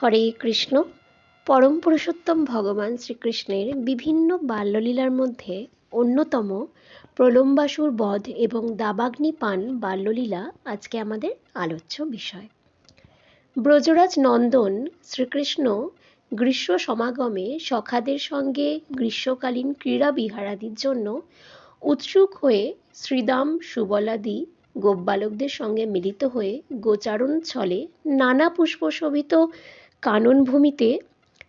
হরে কৃষ্ণ। পরম পুরুষোত্তম ভগবান শ্রীকৃষ্ণের বিভিন্ন বাল্যলীলার মধ্যে অন্যতম প্রলম্বাসুর বধ এবং দাবাগ্নি পান বাল্যলীলা আজকে আমাদের আলোচ্য বিষয়। ব্রজরাজ নন্দন শ্রীকৃষ্ণ গ্রীষ্ম সমাগমে সখাদের সঙ্গে গ্রীষ্মকালীন ক্রীড়া বিহারাদির জন্য উৎসুক হয়ে শ্রীদাম সুবলাদি গোপবালকদের সঙ্গে মিলিত হয়ে গোচারণ ছলে নানা পুষ্পশোভিত কাননভূমিতে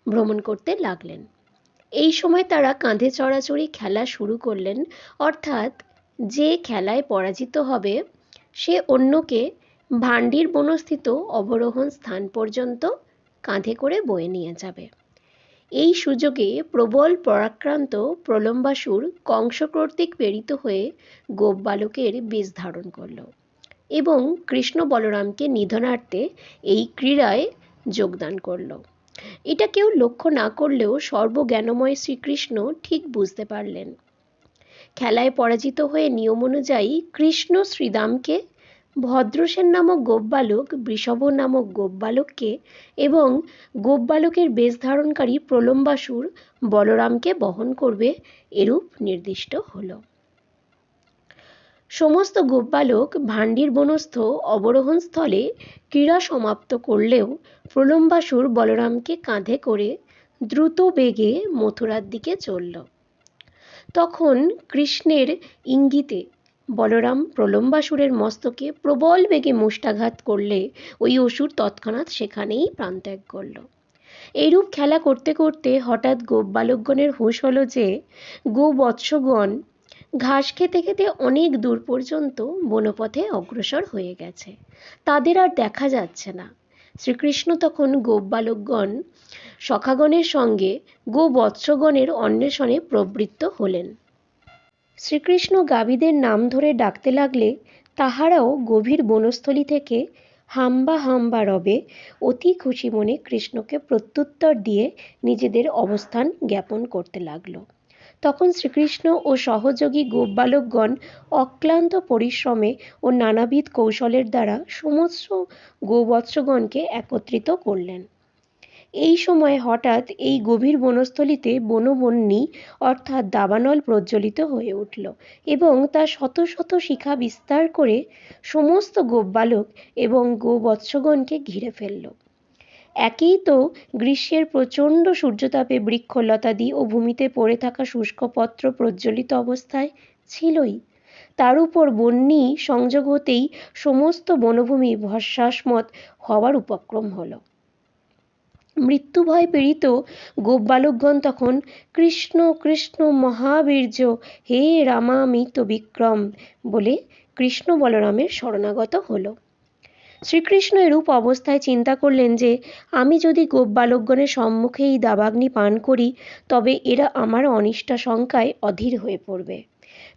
ভ্রমণ করতে লাগলেন। এই সময় তারা কাঁধে চড়াচড়ি খেলা শুরু করলেন। অর্থাৎ যে খেলায় পরাজিত হবে, সে অন্যকে ভান্ডির বনস্থিত অবরোহণ স্থান পর্যন্ত কাঁধে করে বয়ে নিয়ে যাবে। এই সুযোগে প্রবল পরাক্রান্ত প্রলম্বাসুর কংস কর্তৃক প্রেরিত হয়ে গোপ বালকের বেশ ধারণ করল এবং কৃষ্ণ বলরামকে নিধনার্থে এই ক্রীড়ায় যোগদান করল। এটা কেউ লক্ষ্য না করলেও সর্বজ্ঞানময় শ্রীকৃষ্ণ ঠিক বুঝতে পারলেন। খেলায় পরাজিত হয়ে নিয়ম অনুযায়ী কৃষ্ণ শ্রীদামকে ভদ্রসেন নামক গোপবালক, বৃষভ নামক গোপবালককে এবং গোপবালকের বেশ ধারণকারী প্রলম্বাসুর বলরামকে বহন করবে এরূপ নির্দিষ্ট হলো। সমস্ত গোপবালক ভান্ডির বনস্থ অবরোহণ স্থলে ক্রীড়া সমাপ্ত করলেও প্রলম্বাসুর বলরামকে কাঁধে করে দ্রুত বেগে মথুরার দিকে চলল। তখন কৃষ্ণের ইঙ্গিতে বলরাম প্রলম্বাসুরের মস্তকে প্রবল বেগে মুষ্টাঘাত করলে ওই অসুর তৎক্ষণাৎ সেখানেই প্রাণত্যাগ করল। এইরূপ খেলা করতে করতে হঠাৎ গোপ বালকগণের হুঁশ হলো যে গো বৎসগণ ঘাস খেতে খেতে অনেক দূর পর্যন্ত বনপথে অগ্রসর হয়ে গেছে। তাদের আর দেখা যাচ্ছে না। শ্রীকৃষ্ণ তখন গোপ বালকগণ সখাগণের সঙ্গে গো বৎসগণের অন্বেষণে প্রবৃত্ত হলেন। শ্রীকৃষ্ণ গাভীদের নাম ধরে ডাকতে লাগলে তাহারাও গভীর বনস্থলী থেকে হাম্বা হাম্বা রবে অতি খুশি মনে কৃষ্ণকে প্রত্যুত্তর দিয়ে নিজেদের অবস্থান জ্ঞাপন করতে লাগল। তখন শ্রীকৃষ্ণ ও সহযোগী গোপবালকগণ অক্লান্ত পরিশ্রমে ও নানাবিধ কৌশলের দ্বারা সমস্ত গোবৎসগণকে একত্রিত করলেন। এই সময় হঠাৎ এই গভীর বনস্থলিতে বনবন্যী অর্থাৎ দাবানল প্রজ্বলিত হয়ে উঠল এবং তা শত শত শিখা বিস্তার করে সমস্ত গোপবালক এবং গোবৎসগণকে ঘিরে ফেলল। একেই তো গ্রীষ্মের প্রচণ্ড সূর্যতাপে বৃক্ষলতাদি ও ভূমিতে পড়ে থাকা শুষ্ক পত্র প্রজ্বলিত অবস্থায় ছিলই। তার উপর বন্যী সংযোগ হতেই সমস্ত বনভূমি ভস্মাসমত হওয়ার উপক্রম হলো। মৃত্যু ভয় পীড়িত গোপ বালকগণ তখন, কৃষ্ণ কৃষ্ণ, মহাবীর্য, হে রামামিত বিক্রম বলে কৃষ্ণ বলরামের শরণাগত হলো। শ্রীকৃষ্ণ এরূপ অবস্থায় চিন্তা করলেন যে, আমি যদি গোপ বালকগণের সম্মুখে এই দাবাগ্নি পান করি, তবে এরা আমার অনিষ্টা শঙ্কায় অধীর হয়ে পড়বে।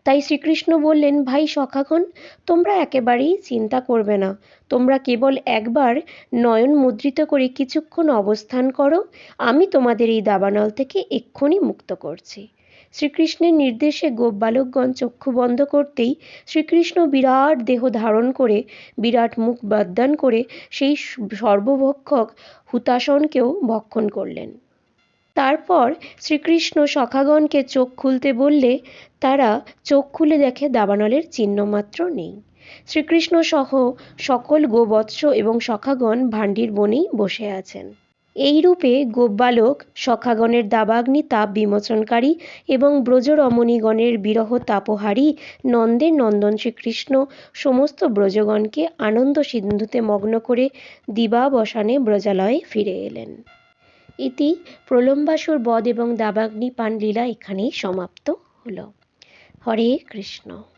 তাই শ্রীকৃষ্ণ বললেন, ভাই সখাগণ, তোমরা একেবারেই চিন্তা করবে না। তোমরা কেবল একবার নয়ন মুদ্রিত করে কিছুক্ষণ অবস্থান করো। আমি তোমাদের এই দাবানল থেকে এক্ষুনি মুক্ত করছি। শ্রীকৃষ্ণের নির্দেশে গোপ বালকগণ চক্ষু বন্ধ করতেই শ্রীকৃষ্ণ বিরাট দেহ ধারণ করে, বিরাট মুখ বাদ্যান করে সেই সর্বভক্ষক হুতাসনকেও ভক্ষণ করলেন। তারপর শ্রীকৃষ্ণ সখাগণকে চোখ খুলতে বললে, তারা চোখ খুলে দেখে দাবানলের চিহ্ন মাত্র নেই শ্রীকৃষ্ণ সহ সকল গোবৎস এবং সখাগণ ভান্ডির বনেই বসে আছেন। এইরূপে গোপবালক সখাগণের দাবাগ্নি তাপ বিমোচনকারী এবং ব্রজরমণীগণের বিরহ তাপহারী, নন্দের নন্দন শ্রীকৃষ্ণ, সমস্ত ব্রজগণকে আনন্দ সিন্ধুতে মগ্ন করে দিবাবসানে ব্রজালয়ে ফিরে এলেন। ইতি প্রলম্বাসুর বধ এবং দাবাগ্নি পান লীলা এখানেই সমাপ্ত হল। হরে কৃষ্ণ।